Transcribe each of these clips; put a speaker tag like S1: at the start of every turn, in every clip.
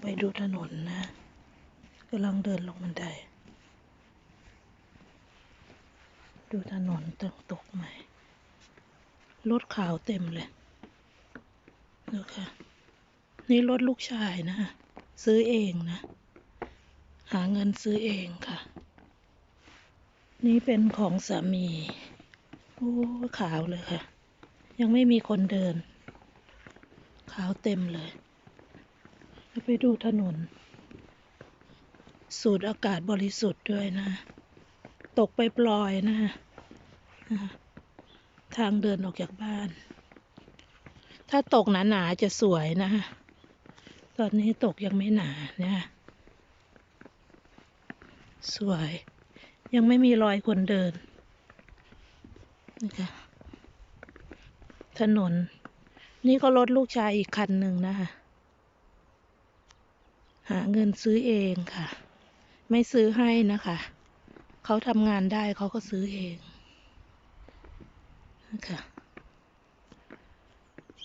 S1: ไปดูถนนนะกำลังเดินลงบันได ดูถนนตึกตกใหม่ รถขาวเต็มเลย ดูค่ะ นี่รถลูกชายนะ ซื้อเองนะ หาเงินซื้อเองค่ะ นี่เป็นของสามี โอ้ขาวเลยค่ะ ยังไม่มีคนเดิน ขาวเต็มเลย ไปดูถนน สูดอากาศบริสุทธิ์ด้วยนะ ตกไปปลอยนะ ทางเดินออกจากบ้าน ถ้าตกหนาๆจะสวยนะ ตอนนี้ตกยังไม่หนาเนี่ยสวย ยังไม่มีรอยคนเดินนะคะถนน นี่ก็รถลูกชายอีกคันหนึ่งนะคะ หาเงินซื้อเองค่ะ ไม่ซื้อให้นะคะ เขาทำงานได้เขาก็ซื้อเองนะคะ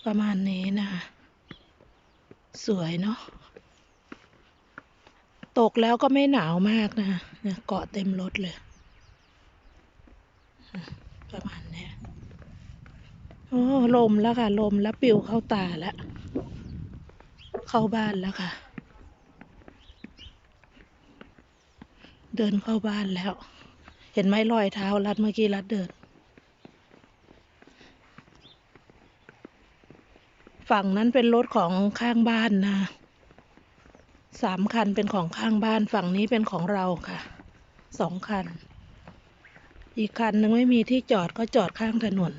S1: ประมาณนี้นะคะสวยเนาะตกแล้วก็ไม่หนาวมากนะเนี่ยเกาะเต็มรถเลย ประมาณนี้โอ้ลมแล้วค่ะ ลมแล้วปิวเข้าตาแล้ว เข้าบ้านแล้วค่ะ เดินเข้าบ้านแล้ว เห็นไหมรอยเท้ารัดเมื่อกี้รัดเดิน ฝั่งนั้นเป็นรถของข้างบ้านนะสามคันเป็นของข้างบ้านฝั่งนี้เป็นของเราค่ะสองคัน อีกคันหนึ่งไม่มีที่จอดก็จอดข้างถนน